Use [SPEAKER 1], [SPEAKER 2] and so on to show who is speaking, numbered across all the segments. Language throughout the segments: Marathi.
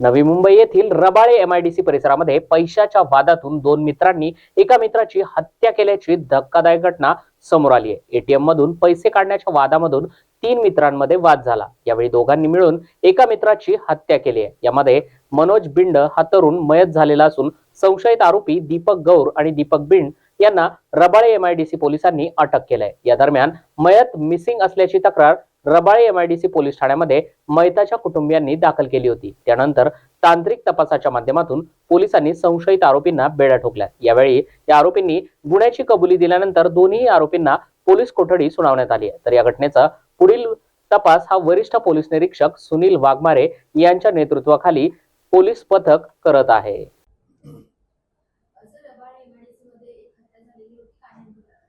[SPEAKER 1] नवी मुंबई येथील रबाळे एमआयडीसी परिसरामध्ये पैशाच्या वादातून दोन मित्रांनी एका मित्राची हत्या केल्याची धक्कादायक घटना समोर आली आहे. एटीएम मधून पैसे काढण्याच्या वादामधून तीन मित्रांमध्ये वाद झाला. यावेळी दोघांनी मिळून एका मित्राची हत्या केली आहे. यामध्ये मनोज बिंड हा तरुण मयत झालेला असून संशयित आरोपी दीपक गौर आणि दीपक बिंड यांना रबाळे एमआयडीसी पोलिसांनी अटक केलंय. या दरम्यान मयत मिसिंग असल्याची तक्रार रबाळे एमआयडीसी पोलीस ठाण्यामध्ये मैताच्या कुटुंबियांनी दाखल केली होती. त्यानंतर तांत्रिक तपासाच्या माध्यमातून पोलिसांनी संशयित आरोपींना बेड्या ठोकल्या. यावेळी या आरोपींनी गुन्ह्याची कबुली दिल्यानंतर दोन्ही आरोपींना पोलीस कोठडी सुनावण्यात आली आहे. तर या घटनेचा पुढील तपास हा वरिष्ठ पोलीस निरीक्षक सुनील वाघमारे यांच्या नेतृत्वाखाली पोलीस पथक करत आहे
[SPEAKER 2] असं रबाळ एमआयडीसीमध्ये एक हत्या झालेली होती काय नेमकं कारण?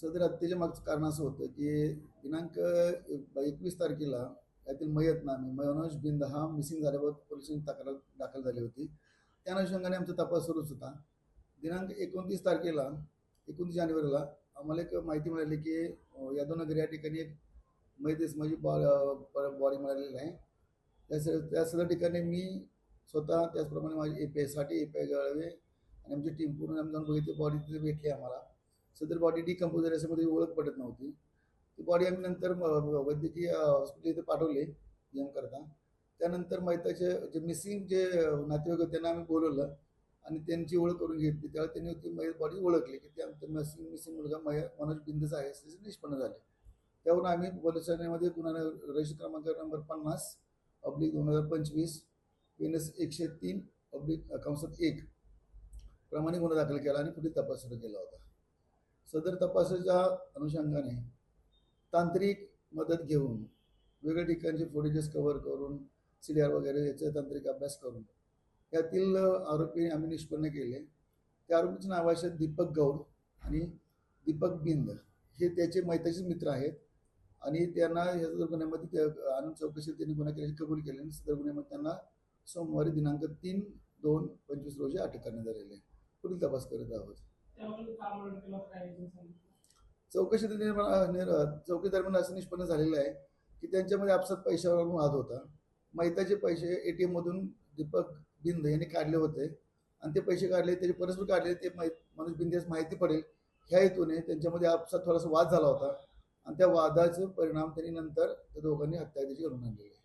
[SPEAKER 3] सदर हत्येच्या मागचं कारण असं होतं की दिनांक एकवीस तारखेला त्यातील मयत नामी मनोज बिंद हा मिसिंग झाल्याबाबत पोलिसांनी तक्रार दाखल झाली होती. त्या अनुषंगाने आमचा तपास सुरूच होता. दिनांक एकोणतीस तारखेला एकोणतीस जानेवारीला आम्हाला एक माहिती मिळाली की यादवनगर या ठिकाणी एक मयत बॉ बॉडी मिळालेली आहे. त्या त्या सदर ठिकाणी मी स्वतः त्याचप्रमाणे माझी ए पी आयसाठी ए पी आय गळवे आणि आमची टीम पूर्ण आम्ही जाऊन बघितली बॉडी तिथे भेटली आम्हाला. सदर बॉडी डिकम्पोज झाली असं ओळख पडत नव्हती. ती बॉडी आम्ही नंतर वैद्यकीय हॉस्पिटल इथे पाठवले एम करता. त्यानंतर मैताचे जे मिसिंग जे नातेवाईक होते त्यांना आम्ही बोलवलं आणि त्यांची ओळख करून घेतली. त्यावेळी त्यांनी ती मय बॉडी ओळखली की ते आमचं मिसिंग मिसिंग मुलगा मय मनोज बिंदच आहे त्याचे निष्पन्न झाले. त्यावरून आम्ही पोलीस ठाण्यामध्ये गुन्हा रजिस्टर क्रमांक नंबर पन्नास अब्लिक दोन हजार पंचवीस एन एकशे तीन अब्लिक कंसात एक प्रमाणे गुन्हा दाखल केला आणि पुढील तपास सुरू केला होता. सदर तपासाच्या अनुषंगाने तांत्रिक मदत घेऊन वेगळ्या ठिकाणचे फुटेजेस कव्हर करून सी डी आर वगैरे याचा तांत्रिक अभ्यास करून त्यातील आरोपी आम्ही निष्पन्न केले. त्या आरोपीचे नाव आहे दीपक गौड आणि दीपक बिंद. हे त्याचे मैताचे मित्र आहेत आणि त्यांना या सदर गुन्ह्यामध्ये त्या आनंद चौकशीत त्यांनी गुन्हा केल्याची कबूल केली आणि सदर गुन्ह्यामध्ये त्यांना सोमवारी दिनांक तीन दोन पंचवीस रोजी अटक करण्यात आलेली आहे. पुढील तपास करत आहोत. चौकशी निर्माण चौकी दरम्यान असं निष्पन्न झालेलं आहे की त्यांच्यामध्ये आपसात पैशावर वाद होता. मैताचे पैसे एटीएम मधून दीपक बिंद यांनी काढले होते आणि ते पैसे काढले त्याचे परस्पर काढले ते मै मनोज बिंदेस माहिती पडेल. ह्या हेतूने त्यांच्यामध्ये आपसात थोडासा वाद झाला होता आणि त्या वादाचे परिणाम त्यांनी नंतर त्या दोघांनी हत्या घडून आणलेली आहे.